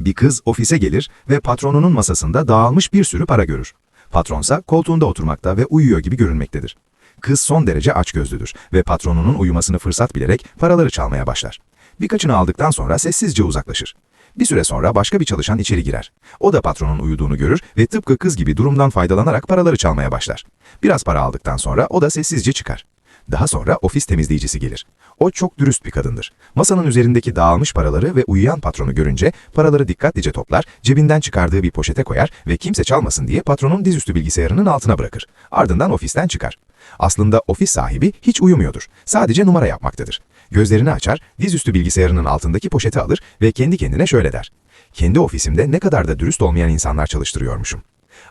Bir kız ofise gelir ve patronunun masasında dağılmış bir sürü para görür. Patronsa koltuğunda oturmakta ve uyuyor gibi görünmektedir. Kız son derece açgözlüdür ve patronunun uyumasını fırsat bilerek paraları çalmaya başlar. Birkaçını aldıktan sonra sessizce uzaklaşır. Bir süre sonra başka bir çalışan içeri girer. O da patronun uyuduğunu görür ve tıpkı kız gibi durumdan faydalanarak paraları çalmaya başlar. Biraz para aldıktan sonra o da sessizce çıkar. Daha sonra ofis temizleyicisi gelir. O çok dürüst bir kadındır. Masanın üzerindeki dağılmış paraları ve uyuyan patronu görünce paraları dikkatlice toplar, cebinden çıkardığı bir poşete koyar ve kimse çalmasın diye patronun dizüstü bilgisayarının altına bırakır. Ardından ofisten çıkar. Aslında ofis sahibi hiç uyumuyordur. Sadece numara yapmaktadır. Gözlerini açar, dizüstü bilgisayarının altındaki poşeti alır ve kendi kendine şöyle der. Kendi ofisimde ne kadar da dürüst olmayan insanlar çalıştırıyormuşum.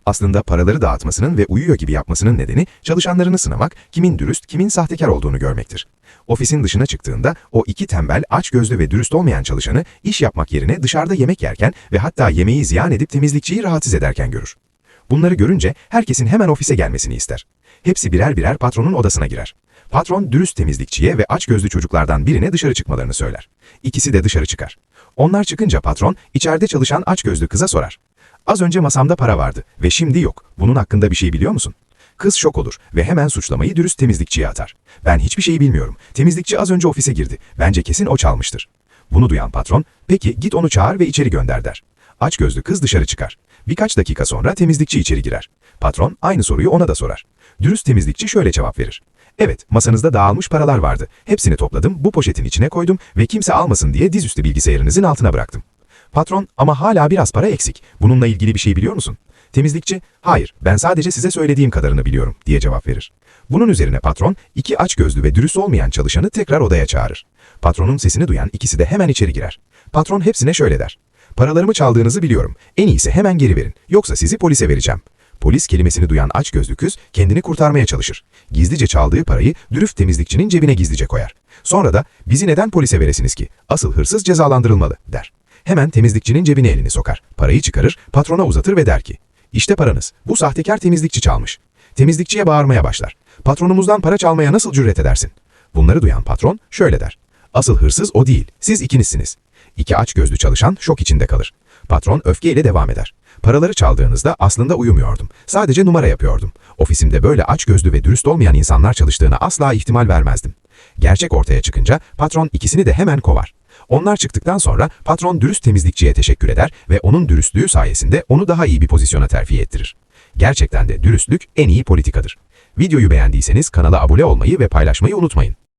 Aslında paraları dağıtmasının ve uyuyor gibi yapmasının nedeni çalışanlarını sınamak, kimin dürüst, kimin sahtekar olduğunu görmektir. Ofisin dışına çıktığında o iki tembel, açgözlü ve dürüst olmayan çalışanı iş yapmak yerine dışarıda yemek yerken ve hatta yemeği ziyan edip temizlikçiyi rahatsız ederken görür. Bunları görünce herkesin hemen ofise gelmesini ister. Hepsi birer birer patronun odasına girer. Patron dürüst temizlikçiye ve açgözlü çocuklardan birine dışarı çıkmalarını söyler. İkisi de dışarı çıkar. Onlar çıkınca patron içeride çalışan açgözlü kıza sorar. Az önce masamda para vardı ve şimdi yok. Bunun hakkında bir şey biliyor musun? Kız şok olur ve hemen suçlamayı dürüst temizlikçiye atar. Ben hiçbir şeyi bilmiyorum. Temizlikçi az önce ofise girdi. Bence kesin o çalmıştır. Bunu duyan patron, peki git onu çağır ve içeri gönder der. Aç gözlü kız dışarı çıkar. Birkaç dakika sonra temizlikçi içeri girer. Patron aynı soruyu ona da sorar. Dürüst temizlikçi şöyle cevap verir. Evet, masanızda dağılmış paralar vardı. Hepsini topladım, bu poşetin içine koydum ve kimse almasın diye dizüstü bilgisayarınızın altına bıraktım. Patron, ama hala biraz para eksik. Bununla ilgili bir şey biliyor musun? Temizlikçi, hayır, ben sadece size söylediğim kadarını biliyorum, diye cevap verir. Bunun üzerine patron, iki açgözlü ve dürüst olmayan çalışanı tekrar odaya çağırır. Patronun sesini duyan ikisi de hemen içeri girer. Patron hepsine şöyle der. Paralarımı çaldığınızı biliyorum. En iyisi hemen geri verin. Yoksa sizi polise vereceğim. Polis kelimesini duyan aç gözlü kız kendini kurtarmaya çalışır. Gizlice çaldığı parayı dürüst temizlikçinin cebine gizlice koyar. Sonra da bizi neden polise veresiniz ki? Asıl hırsız cezalandırılmalı der. Hemen temizlikçinin cebine elini sokar. Parayı çıkarır, patrona uzatır ve der ki İşte paranız. Bu sahtekar temizlikçi çalmış. Temizlikçiye bağırmaya başlar. Patronumuzdan para çalmaya nasıl cüret edersin? Bunları duyan patron şöyle der. Asıl hırsız o değil, siz ikinizsiniz. İki aç gözlü çalışan şok içinde kalır. Patron öfkeyle devam eder. Paraları çaldığınızda aslında uyumuyordum. Sadece numara yapıyordum. Ofisimde böyle aç gözlü ve dürüst olmayan insanlar çalıştığına asla ihtimal vermezdim. Gerçek ortaya çıkınca patron ikisini de hemen kovar. Onlar çıktıktan sonra patron dürüst temizlikçiye teşekkür eder ve onun dürüstlüğü sayesinde onu daha iyi bir pozisyona terfi ettirir. Gerçekten de dürüstlük en iyi politikadır. Videoyu beğendiyseniz kanala abone olmayı ve paylaşmayı unutmayın.